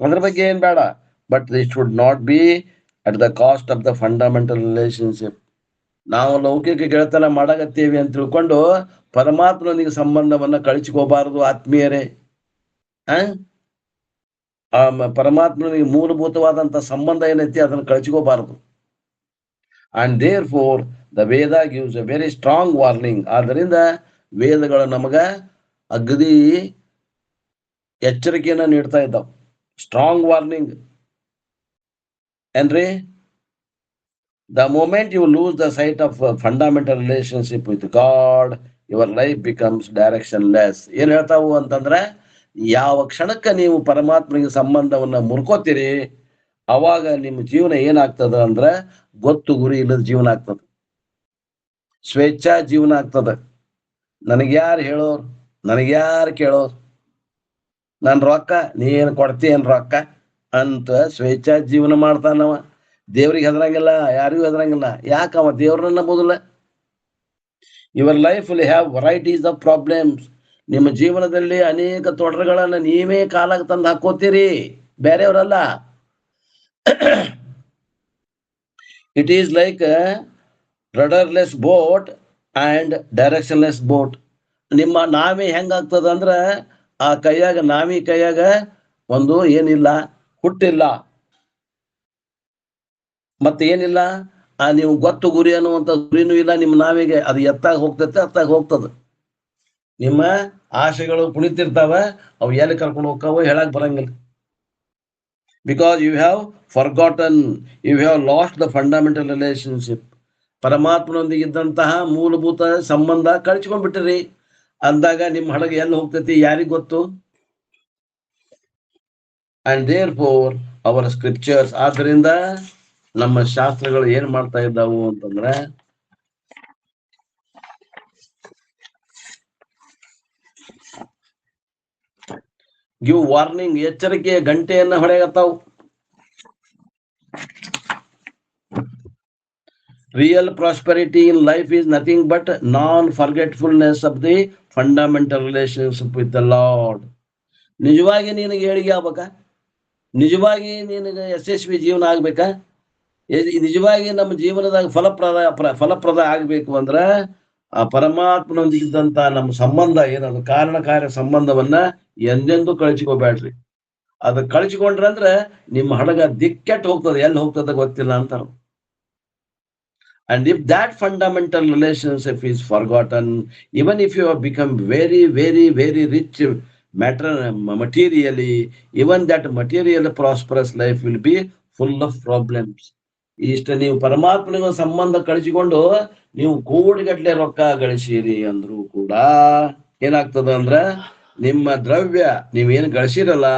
ಅದ್ರ ಬಗ್ಗೆ ಏನ್ ಬೇಡ but this should not be at the cost of the fundamental relationship ನಾವು ಲೌಕಿಕ ಗೆಳೆತನ ಮಾಡಾಕತ್ತೇವಿ ಅಂತ ತಿಳ್ಕೊಂಡು ಪರಮಾತ್ಮನೊಂದಿಗೆ ಸಂಬಂಧವನ್ನ ಕಳಿಸ್ಕೋಬಾರದು ಆತ್ಮೀಯರೇ ಆ ಪರಮಾತ್ಮನಿಗೆ ಮೂಲಭೂತವಾದಂತಹ ಸಂಬಂಧ ಏನೈತಿ ಅದನ್ನು ಕಳಚಿಕೋಬಾರದು and therefore the Veda gives a very strong warning ಆದ್ದರಿಂದ ವೇದಗಳು ನಮಗ ಅಗದಿ ಎಚ್ಚರಿಕೆಯನ್ನ ನೀಡ್ತಾ ಇದ್ದಾವ. ಸ್ಟ್ರಾಂಗ್ ವಾರ್ನಿಂಗ್ ಏನ್ರಿ? The moment you lose the sight of fundamental relationship with God your life becomes directionless ಏನ್ ಹೇಳ್ತಾವು ಅಂತಂದ್ರೆ ಯಾವ ಕ್ಷಣಕ್ಕ ನೀವು ಪರಮಾತ್ಮನಿಗೆ ಸಂಬಂಧವನ್ನ ಮುರ್ಕೋತೀರಿ, ಅವಾಗ ನಿಮ್ಮ ಜೀವನ ಏನಾಗ್ತದ ಅಂದ್ರ ಗೊತ್ತು ಗುರಿ ಇಲ್ಲದ ಜೀವನ ಆಗ್ತದ. ಸ್ವೇಚ್ಛಾ ಜೀವನ ಆಗ್ತದ. ನನಗೆ ಯಾರು ಹೇಳೋರ್? ನನಗೆ ಯಾರು ಕೇಳೋರ್? ನನ್ ರೊಕ್ಕ ನೀ ಏನ್ ಕೊಡ್ತೀಯನ್ ರೊಕ್ಕ? ಅಂತ ಸ್ವೇಚ್ಛಾ ಜೀವನ ಮಾಡ್ತಾನವ ದೇವ್ರಿಗೆ ಹೆದರಂಗಿಲ್ಲ, ಯಾರಿಗೂ ಹೆದರಂಗಿಲ್ಲ. ಯಾಕವ ದೇವ್ರನ್ನ ನಂಬೋದಿಲ್ಲ? Your life will have varieties of problems ನಿಮ್ಮ ಜೀವನದಲ್ಲಿ ಅನೇಕ ತೊಡರುಗಳನ್ನ ನೀವೇ ಕಾಲಾಗ ತಂದು ಹಾಕೋತೀರಿ. ಬೇರೆಯವರಲ್ಲ. It is like rudderless boat and directionless boat ನಿಮ್ಮ ನಾವೇ ಹೆಂಗಾಗ್ತದ ಅಂದ್ರ ಆ ಕೈಯಾಗ, ನಾವಿ ಕೈಯಾಗ ಒಂದು ಏನಿಲ್ಲ, ಹುಟ್ಟಿಲ್ಲ. ಮತ್ತೆ ಏನಿಲ್ಲ? ಆ ನೀವು ಗೊತ್ತು ಗುರಿ ಅನ್ನುವಂತ ಗುರಿನೂ ಇಲ್ಲ, ನಿಮ್ಮ ನಾವಿಗೆ. ಅದು ಎತ್ತಾಗ ಹೋಗ್ತೈತೆ, ಅತ್ತಾಗ ಹೋಗ್ತದ. ನಿಮ್ಮ ಆಶೆಗಳು ಕುಣಿತಿರ್ತಾವ, ಅವು ಎಲ್ಲಿ ಕರ್ಕೊಂಡು ಹೋಗ್ತಾವ ಹೇಳಕ್ ಬರಂಗಿಲ್ಲ. Because you have forgotten you have lost the fundamental relationship ಪರಮಾತ್ಮನೊಂದಿಗೆ ಇದ್ದಂತಹ ಮೂಲಭೂತ ಸಂಬಂಧ ಕಳಿಸ್ಕೊಂಡ್ಬಿಟ್ಟಿರಿ. ಅಂದಾಗ ನಿಮ್ಮ ಹಡಗ ಎಲ್ಲಿ ಹೋಗ್ತೈತಿ ಯಾರಿಗ್ ಗೊತ್ತು? And therefore our scriptures ಆದ್ರಿಂದ ನಮ್ಮ ಶಾಸ್ತ್ರಗಳು ಏನ್ ಮಾಡ್ತಾ ಇದ್ದಾವು ಅಂತಂದ್ರೆ ಗಿವ್ ವಾರ್ನಿಂಗ್ ಎಚ್ಚರಿಕೆಯ ಗಂಟೆಯನ್ನ ಹೊಡೆಯತ್ತಾವು real prosperity in life is nothing but non forgetfulness of the fundamental relationship with the Lord ನಿಜವಾಗಿ ನಿನಗೆ ಏಳಿಗೆ ಆಗ್ಬೇಕ? ನಿಜವಾಗಿ ನಿನಗೆ ಯಶಸ್ವಿ ಜೀವನ ಆಗ್ಬೇಕಾ? ನಿಜವಾಗಿ ನಮ್ಮ ಜೀವನದಾಗ ಫಲಪ್ರದ, ಪ್ರ- ಫಲಪ್ರದ ಆಗ್ಬೇಕು ಅಂದ್ರ ಆ ಪರಮಾತ್ಮನೊಂದಿಗೆ ಇದ್ದಂತ ನಮ್ಮ ಸಂಬಂಧ ಏನದು ಕಾರಣ ಕಾರ್ಯ ಸಂಬಂಧವನ್ನ ಎಂದೆಂದು ಕಳಿಸಿಕೋಬೇಡ್ರಿ. ಅದ ಕಳಿಸಿಕೊಂಡ್ರೆ ಅಂದ್ರೆ ನಿಮ್ಮ ಹಡಗ ದಿಕ್ಕೆಟ್ ಹೋಗ್ತದೆ, ಎಲ್ಲಿ ಹೋಗ್ತದ ಗೊತ್ತಿಲ್ಲ ಅಂತಾರ. And if that fundamental relationship is forgotten even if you are become very very very rich matter materially even that material prosperous life will be full of problems ಇಷ್ಟ ನೀವು ಪರಮಾತ್ಮನಿಗೂ ಸಂಬಂಧ ಕಳಿಸಿಕೊಂಡು ನೀವು ಕೋಟಿಗಟ್ಲೆ ರೊಕ್ಕ ಗಳಿಸೀರಿ ಅಂದ್ರು ಕೂಡ ಏನಾಗ್ತದ ಅಂದ್ರ ನಿಮ್ಮ ದ್ರವ್ಯ ನೀವೇನು ಗಳಿಸಿರಲ್ಲ,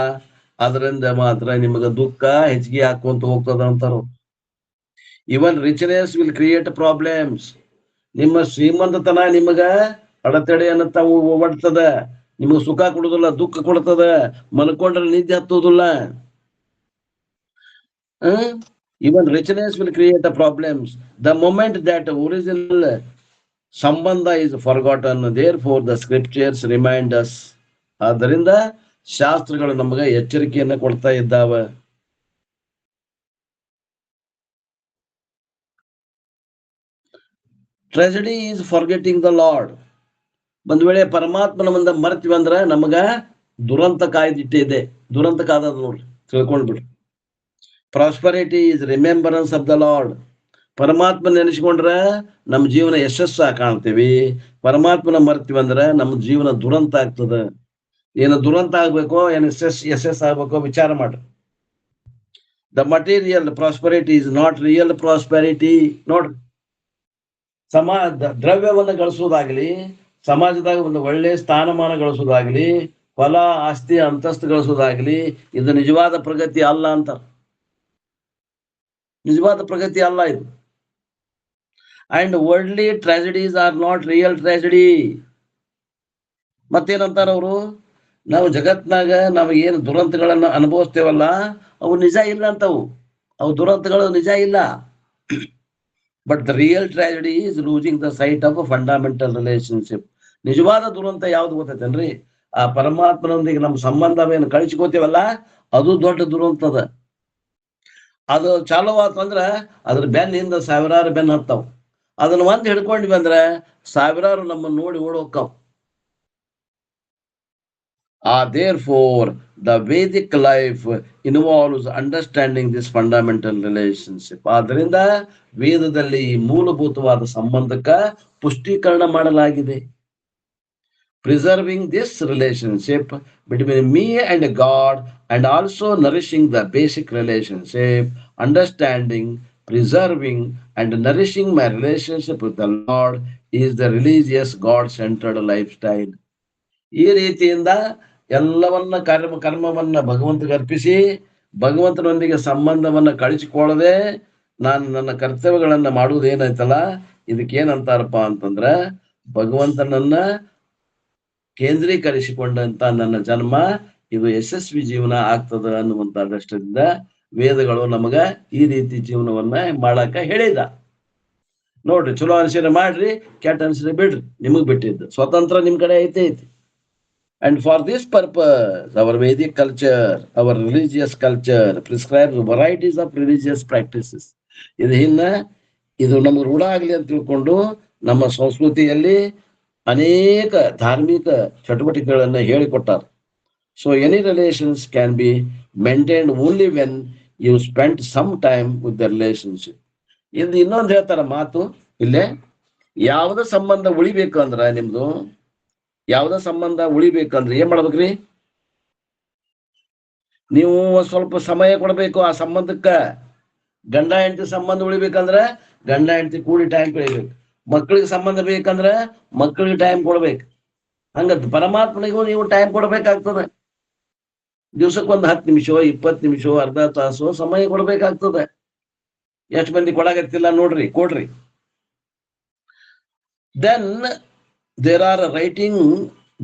ಅದರಿಂದ ಮಾತ್ರ ನಿಮಗ ದುಃಖ ಹೆಚ್ಚಿಗೆ ಹಾಕುವಂತ ಹೋಗ್ತದ ಅಂತಾರ. Even richness will create problems ನಿಮ್ಮ ಶ್ರೀಮಂತತನ ನಿಮಗ ಅಡೆತಡೆಯನ್ನು ತಾವು ಒಡ್ತದ. ನಿಮಗ ಸುಖ ಕೊಡುದಿಲ್ಲ ದುಃಖ ಕೊಡ್ತದ. ಮಲ್ಕೊಂಡ್ರೆ ನಿದ್ದೆ ಹತ್ತುದಿಲ್ಲ even richness will create a problems the moment that original sambandha is forgotten therefore the scriptures reminders ಆದ್ದರಿಂದ ಶಾಸ್ತ್ರಗಳು ನಮಗೆ ಎಚ್ಚರಿಕೆಯನ್ನ ಕೊಡ್ತಾ ಇದ್ದಾವೆ. Tragedy is forgetting the Lord ಒಂದ್ ವೇಳೆ ಪರಮಾತ್ಮನ ಮುಂದ ಮರ್ತೀವಿ ಅಂದ್ರೆ ನಮಗ ದುರಂತ ಕಾಯ್ದಿಟ್ಟಿದೆ ದುರಂತ ಕಾದದ ನೋಡ್ರಿ, ತಿಳ್ಕೊಂಡ್ಬಿಡ್ರಿ. Prosperity is remembrance of the Lord ಪರಮಾತ್ಮ ನೆನೆಸಿಕೊಂಡ್ರೆ ನಮ್ಮ ಜೀವನ ಯಶಸ್ಸ ಕಾಣ್ತೀವಿ. ಪರಮಾತ್ಮನ ಮರ್ತೀವಿ ಅಂದ್ರೆ ನಮ್ಮ ಜೀವನ ದುರಂತ ಆಗ್ತದ. ಏನು ದುರಂತ ಆಗ್ಬೇಕೋ, ಏನು ಯಶಸ್ ಯಶಸ್ ಆಗ್ಬೇಕೋ ವಿಚಾರ ಮಾಡ್ರಿ. The material prosperity is not real prosperity ನೋಡ್ರಿ. ಸಮಾ ದ್ರವ್ಯವನ್ನು ಗಳಿಸೋದಾಗ್ಲಿ ಸಮಾಜದಾಗ ಒಂದು ಒಳ್ಳೆ ಸ್ಥಾನಮಾನ ಗಳಿಸೋದಾಗ್ಲಿ ಹೊಲ, ಆಸ್ತಿ, ಅಂತಸ್ತು ಗಳಿಸೋದಾಗ್ಲಿ ಇದು ನಿಜವಾದ ಪ್ರಗತಿ ಅಲ್ಲ ಅಂತ. ನಿಜವಾದ ಪ್ರಗತಿ ಅಲ್ಲ ಇದು. And worldly tragedies are not real tragedy ಮತ್ತೇನಂತಾರ ಅವರು? ನಾವು ಜಗತ್ನಾಗ ನಾವು ಏನು ದುರಂತಗಳನ್ನ ಅನುಭವಿಸ್ತೇವಲ್ಲ, ಅವು ನಿಜ ಇಲ್ಲ ಅಂತವು. ಅವು ದುರಂತಗಳು ನಿಜ ಇಲ್ಲ. But the real tragedy is losing the sight of fundamental relationship ನಿಜವಾದ ದುರಂತ ಯಾವ್ದು ಗೊತ್ತೈತೇನ್ರಿ? ಆ ಪರಮಾತ್ಮನೊಂದಿಗೆ ನಮ್ಮ ಸಂಬಂಧವೇನು ಕಳಿಸ್ಕೋತೀವಲ್ಲ ಅದು ದೊಡ್ಡ ದುರಂತ ಅದ ಚಾಲು ಆತಂದ್ರ ಅದ್ರ ಬೆನ್ನಿಂದ ಸಾವಿರಾರು ಬೆನ್ನ ಹತ್ತಾವ. ಅದನ್ನ ಒಂದು ಹಿಡ್ಕೊಂಡ್ವಿ ಬಂದ್ರೆ ಸಾವಿರಾರು ನಮ್ಮನ್ನ ನೋಡಿ ಓಡೋಕವು ಆ therefore the Vedic life involves understanding this fundamental relationship ಆದ್ರಿಂದ ವೇದದಲ್ಲಿ ಈ ಮೂಲಭೂತವಾದ ಸಂಬಂಧಕ್ಕ ಪುಷ್ಟೀಕರಣ ಮಾಡಲಾಗಿದೆ. Preserving this relationship between me and God and also nourishing the basic relationship, understanding, preserving, and nourishing my relationship with the Lord is the religious God centered lifestyle. ಈ ರೀತಿಯಿಂದ ಎಲ್ಲವನ್ನ ಕರ್ಮ ಕರ್ಮವನ್ನ ಭಗವಂತಗೆ ಅರ್ಪಿಸಿ ಭಗವಂತನೊಂದಿಗೆ ಸಂಬಂಧವನ್ನ ಕಳಿಸಿಕೊಳ್ಳದೆ ನಾನು ನನ್ನ ಕರ್ತವ್ಯಗಳನ್ನ ಮಾಡುವುದೇನೈತಲ್ಲ ಇದಕ್ಕೆ ಏನಂತಾರಪ್ಪ ಅಂತಂದ್ರ ಭಗವಂತನನ್ನ ಕೇಂದ್ರೀಕರಿಸಿಕೊಂಡಂತ ನನ್ನ ಜನ್ಮ ಇದು ಯಶಸ್ವಿ ಜೀವನ ಆಗ್ತದ ಅನ್ನುವಂತ ದೃಷ್ಟದಿಂದ ವೇದಗಳು ನಮಗ ಈ ರೀತಿ ಜೀವನವನ್ನ ಮಾಡಾಕ ಹೇಳಿದ. ನೋಡ್ರಿ, ಚಲೋ ಅನಿಸಿದ್ರೆ ಮಾಡ್ರಿ, ಕೆಟ್ಟ ಅನಿಸಿದ್ರೆ ಬಿಡ್ರಿ, ನಿಮಗ್ ಬಿಟ್ಟಿದ್ದು. ಸ್ವತಂತ್ರ ನಿಮ್ ಕಡೆ ಐತೆ ಐತಿ. And for this purpose our Vedic culture our religious culture prescribe varieties of religious practices ಇದು ಇನ್ನ, ಇದು ನಮ್ಗೆ ರೂಢ ಆಗ್ಲಿ ಅಂತ ತಿಳ್ಕೊಂಡು ನಮ್ಮ ಸಂಸ್ಕೃತಿಯಲ್ಲಿ ಅನೇಕ ಧಾರ್ಮಿಕ ಚಟುವಟಿಕೆಗಳನ್ನು ಹೇಳಿಕೊಟ್ಟಾರೆ. So any relations can be maintain only when you spend some time with the relationship ಇದು ಇನ್ನೊಂದು ಹೇಳ್ತಾರ ಮಾತು, ಇಲ್ಲೇ, ಯಾವ್ದ ಸಂಬಂಧ ಉಳಿಬೇಕು ಅಂದ್ರ ನಿಮ್ದು, ಯಾವ್ದ ಸಂಬಂಧ ಉಳಿಬೇಕಂದ್ರೆ ಏನ್ ಮಾಡ್ಬೇಕ್ರಿ? ನೀವು ಸ್ವಲ್ಪ ಸಮಯ ಕೊಡಬೇಕು ಆ ಸಂಬಂಧಕ್ಕ. ಗಂಡ, ಹೆಂಡತಿ ಸಂಬಂಧ ಉಳಿಬೇಕಂದ್ರ ಗಂಡ, ಹೆಂಡತಿ ಕೂಡಿ ಟೈಮ್ ಕಳಿಬೇಕು. ಮಕ್ಕಳಿಗೆ ಸಂಬಂಧ ಬೇಕಂದ್ರ ಮಕ್ಕಳಿಗೆ ಟೈಮ್ ಕೊಡ್ಬೇಕು. ಹಂಗ ಪರಮಾತ್ಮನಿಗೂ ನೀವು ಟೈಮ್ ಕೊಡ್ಬೇಕಾಗ್ತದೆ. ಒಂದ್ ಹತ್ತು ನಿಮಿಷ, ಇಪ್ಪತ್ತು ನಿಮಿಷ, ಅರ್ಧ ತಾಸು ಸಮಯ ಕೊಡ್ಬೇಕಾಗ್ತದೆ. ಎಷ್ಟು ಮಂದಿ ಕೊಡಾಗತ್ತಿಲ್ಲ ನೋಡ್ರಿ, ಕೊಡ್ರಿ. Then there are writing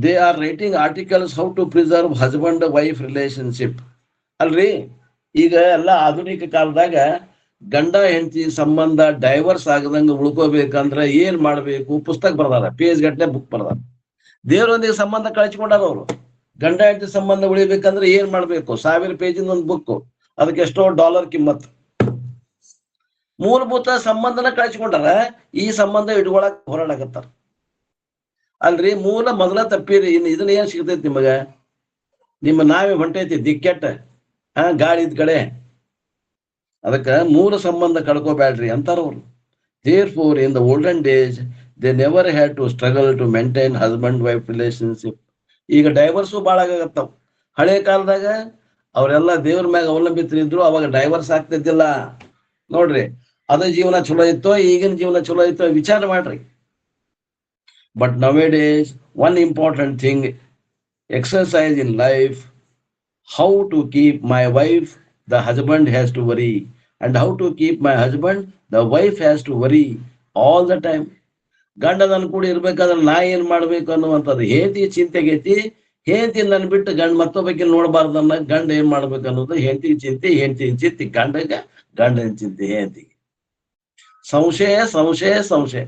they are writing articles how to preserve husband wife relationship ಅಲ್ರಿ? ಈಗ ಎಲ್ಲ ಆಧುನಿಕ ಕಾಲದಾಗ ಗಂಡ, ಹೆಂಡತಿ ಸಂಬಂಧ ಡೈವರ್ಸ್ ಆಗದಂಗ ಉಳ್ಕೋಬೇಕಂದ್ರೆ ಏನ್ ಮಾಡ್ಬೇಕು? ಪುಸ್ತಕ ಬರ್ದಾರ ಪೇಜ್ ಗಟ್ಟಲೆ ಬುಕ್ ಬರ್ದಾರ. ದೇವರೊಂದಿಗೆ ಸಂಬಂಧ ಕಳಿಸ್ಕೊಂಡಾರ ಅವರು. ಗಂಡ, ಹೆಂಡತಿ ಸಂಬಂಧ ಉಳಿಬೇಕಂದ್ರೆ ಏನ್ ಮಾಡ್ಬೇಕು? ಸಾವಿರ ಪೇಜಿನ ಒಂದು ಬುಕ್ ಅದಕ್ಕೆ ಎಷ್ಟೋ ಡಾಲರ್ ಕಿಮ್ಮತ್. ಮೂಲಭೂತ ಸಂಬಂಧನ ಕಳಿಸ್ಕೊಂಡಾರ ಈ ಸಂಬಂಧ ಇಟ್ಕೊಳಕ್ ಹೋರಾಡಕತ್ತಾರ. ಅಲ್ರಿ, ಮೂಲ ಮೊದಲ ತಪ್ಪಿರಿ. ಇನ್ನು ಇದನ್ನ ಏನ್ ಸಿಗ್ತೈತಿ ನಿಮಗ? ನಿಮ್ಮ ನಾವೇ ಹೊಂಟೈತಿ, ದಿಕ್ಕೆಟ್ಟ, ಹಾ ಗಾಳಿ ಇದ್ ಕಡೆ. ಅದಕ್ಕ ಮೂಲ ಸಂಬಂಧ ಕಳ್ಕೋಬೇಡ್ರಿ ಅಂತಾರ therefore in the olden days they never had to struggle to maintain husband wife relationship ಈಗ ಡೈವರ್ಸು ಭಾಳ ಆಗತ್ತಾವ ಹಳೆ ಕಾಲದಾಗ ಅವರೆಲ್ಲ ದೇವ್ರ ಮ್ಯಾಗ ಅವಲಂಬಿತರಿದ್ರು ಅವಾಗ ಡೈವರ್ಸ್ ಆಗ್ತಿದ್ದಿಲ್ಲ. ನೋಡ್ರಿ, ಅದ ಜೀವನ ಚಲೋ ಇತ್ತೋ, ಈಗಿನ ಜೀವನ ಚಲೋ ಇತ್ತೋ ವಿಚಾರ ಮಾಡ್ರಿ. But nowadays one important thing exercise in life how to keep my wife the husband has to worry. And how to keep my husband? The wife has to worry all the time. ಗಂಡ ನನ್ ಕೂಡ ಇರ್ಬೇಕಾದ್ರೆ ನಾ ಏನ್ ಮಾಡ್ಬೇಕು ಅನ್ನುವಂಥದ್ದು ಹೇತಿ ಚಿಂತೆಗೈತಿ ಹೇತಿ ನನ್ ಬಿಟ್ಟು ಗಂಡ ಮತ್ತೊಬ್ಬಕ್ಕೆ ನೋಡಬಾರ್ದು ಅನ್ನ ಗಂಡ ಏನ್ ಮಾಡ್ಬೇಕು ಅನ್ನೋದು ಹೆಂಡತಿ ಚಿಂತೆ ಹೆಂಡತಿ ಚಿಂತೆ, ಗಂಡಗ ಗಂಡನ ಚಿಂತೆ ಹೆಂಡತಿಗೆ ಸಂಶಯ ಸಂಶಯ ಸಂಶಯ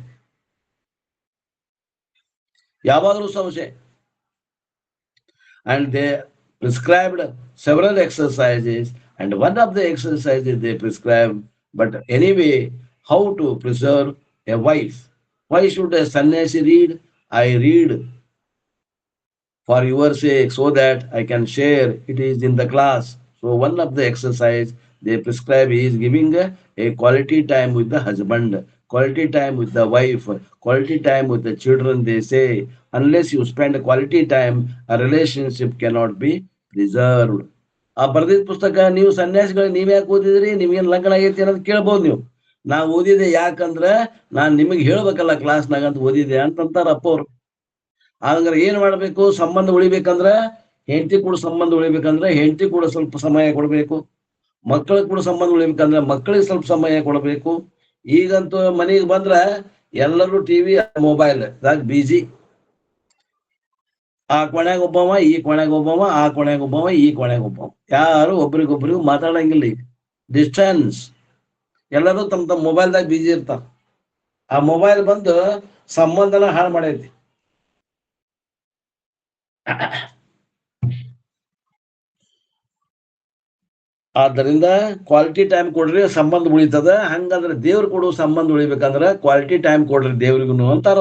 ಯಾವಾಗಲೂ ಸಂಶಯ and they prescribed several exercises And one of the exercises they prescribe, but anyway, how to preserve a wife. Why should a sannyasi read? I read for your sake so that I can share. It is in the class. So one of the exercise they prescribe is giving a, a quality time with the husband, quality time with the wife, quality time with the children. They say unless you spend quality time, a relationship cannot be preserved. ಆ ಬರ್ದಿದ್ ಪುಸ್ತಕ ನೀವು ಸನ್ಯಾಸಿಗಳು ನೀವ್ ಯಾಕೆ ಓದಿದ್ರಿ? ನಿಮ್ಗೇನ್ ಲಗ್ನ ಆಗೈತಿ ಅನ್ನೋದು ಕೇಳ್ಬೋದು ನೀವು. ನಾ ಓದಿದೆ ಯಾಕಂದ್ರ ನಾನ್ ನಿಮಗೆ ಹೇಳ್ಬೇಕಲ್ಲ ಕ್ಲಾಸ್ನಾಗ ಅಂತ ಓದಿದೆ ಅಂತಂತಾರ ಅಪ್ಪ ಅವ್ರು ಹಂಗಾರೆ ಏನ್ ಮಾಡ್ಬೇಕು? ಸಂಬಂಧ ಉಳಿಬೇಕಂದ್ರ ಹೆಂಡತಿ ಕೂಡ ಸಂಬಂಧ ಉಳಿಬೇಕಂದ್ರೆ ಹೆಂಡತಿ ಕೂಡ ಸ್ವಲ್ಪ ಸಮಯ ಕೊಡ್ಬೇಕು. ಮಕ್ಕಳಿಗೆ ಕೂಡ ಸಂಬಂಧ ಉಳಿಬೇಕಂದ್ರೆ ಮಕ್ಕಳಿಗೆ ಸ್ವಲ್ಪ ಸಮಯ ಕೊಡಬೇಕು. ಈಗಂತೂ ಮನೆಗೆ ಬಂದ್ರ ಎಲ್ಲರೂ ಟಿವಿ ಮೊಬೈಲ್ ದಾಗ ಬಿಜಿ ಆ ಕೊನೆಗೆ ಒಬ್ಬವ, ಈ ಕೊನೆಗೆ ಒಬ್ಬವ, ಆ ಕೊನೆಗೆ ಒಬ್ಬವ, ಈ ಕೊನೆಗೆ ಒಬ್ಬವ. ಯಾರು ಒಬ್ರಿಗೊಬ್ರಿಗೂ ಮಾತಾಡಂಗಿಲ್ಲ ಈಗ. ಡಿಸ್ಟೆನ್ಸ್ ಎಲ್ಲರೂ ತಮ್ಮ ತಮ್ಮ ಮೊಬೈಲ್ದಾಗ ಬಿಜಿ ಇರ್ತಾರ. ಆ ಮೊಬೈಲ್ ಬಂದು ಸಂಬಂಧನ ಹಾಳು ಮಾಡೈತಿ. ಆದ್ದರಿಂದ ಕ್ವಾಲಿಟಿ ಟೈಮ್ ಕೊಡ್ರಿ, ಸಂಬಂಧ ಉಳಿತದ. ಹಂಗಂದ್ರೆ ದೇವ್ರು ಕೊಡೋ ಸಂಬಂಧ ಉಳಿಬೇಕಂದ್ರ ಕ್ವಾಲಿಟಿ ಟೈಮ್ ಕೊಡ್ರಿ ದೇವ್ರಿಗೂ ಅಂತಾರ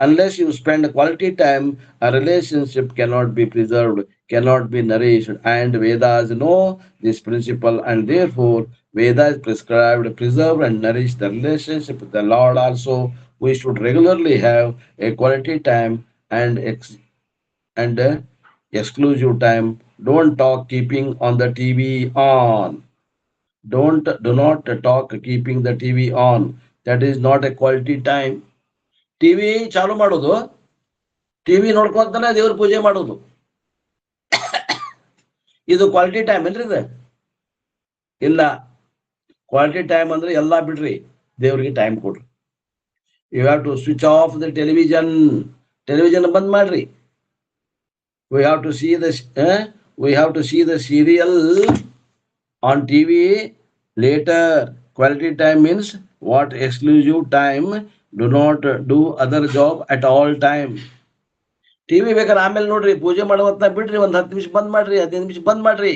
unless you spend quality time, a relationship cannot be preserved, cannot be nourished. And Vedas know this principle, and therefore, Vedas prescribed, preserve, and nourish the relationship with the Lord also. We should regularly have a quality time and ex- and uh, exclusive time. Don't talk keeping on the TV on. Don't do not talk keeping the TV on. That is not a quality time TV ಚಾಲು ಮಾಡೋದು, TV ನೋಡ್ಕೊಂತಾನೆ ದೇವ್ರ ಪೂಜೆ ಮಾಡೋದು. ಇದು quality time ಏನ್ರಿ ಇದು? ಇಲ್ಲ quality time ಅಂದ್ರೆ ಎಲ್ಲಾ ಬಿಡ್ರಿ, ದೇವ್ರಿಗೆ ಟೈಮ್ ಕೊಡ್ರಿ. You have to switch off the television television ಬಂದ್ ಮಾಡ್ರಿ. We have to see the we have to see the serial on TV later quality time means what exclusive time do not do other job at all time TV ಬೇಕಾದ್ರೆ ಆಮೇಲೆ ನೋಡ್ರಿ, ಪೂಜೆ ಮಾಡುವಂತ ಬಿಡ್ರಿ, ಒಂದ್ ಹತ್ತು ನಿಮಿಷ ಬಂದ್ ಮಾಡ್ರಿ, ಹದಿನೈದು ನಿಮಿಷ ಬಂದ್ ಮಾಡ್ರಿ.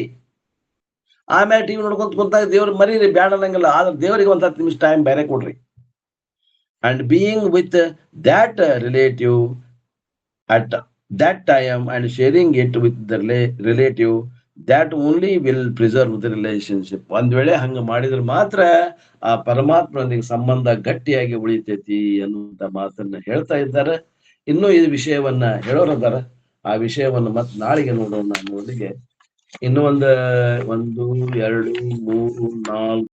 ಆಮೇಲೆ ಟಿವಿ ನೋಡ್ಕೊಂತ ಕುಂತಾಗ ದೇವ್ರ ಮರೀರಿ, ಬ್ಯಾಡ ಅನ್ನಂಗಿಲ್ಲ, ಆದ್ರೆ ದೇವರಿಗೆ ಒಂದ್ ಹತ್ತು ನಿಮಿಷ ಟೈಮ್ ಬೇರೆ ಕೊಡ್ರಿ. And being with that relative at time and sharing it with the relative that only will preserve the relationship. ಒಂದ್ ವೇಳೆ ಹಂಗ ಮಾಡಿದ್ರೆ ಮಾತ್ರ ಆ ಪರಮಾತ್ಮನೊಂದಿಗೆ ಸಂಬಂಧ ಗಟ್ಟಿಯಾಗಿ ಉಳಿತೈತಿ ಅನ್ನುವಂತ ಮಾತನ್ನ ಹೇಳ್ತಾ ಇದ್ದಾರೆ. ಇನ್ನೂ ಈ ವಿಷಯವನ್ನ ಹೇಳೋರದಾರ? ಆ ವಿಷಯವನ್ನ ಮತ್ತೆ ನಾಳೆಗೆ ನೋಡೋಣ ಅನ್ನೋದಿಗೆ ಇನ್ನು ಒಂದ್, ಒಂದು, ಎರಡು, ಮೂರು, ನಾಲ್ಕು.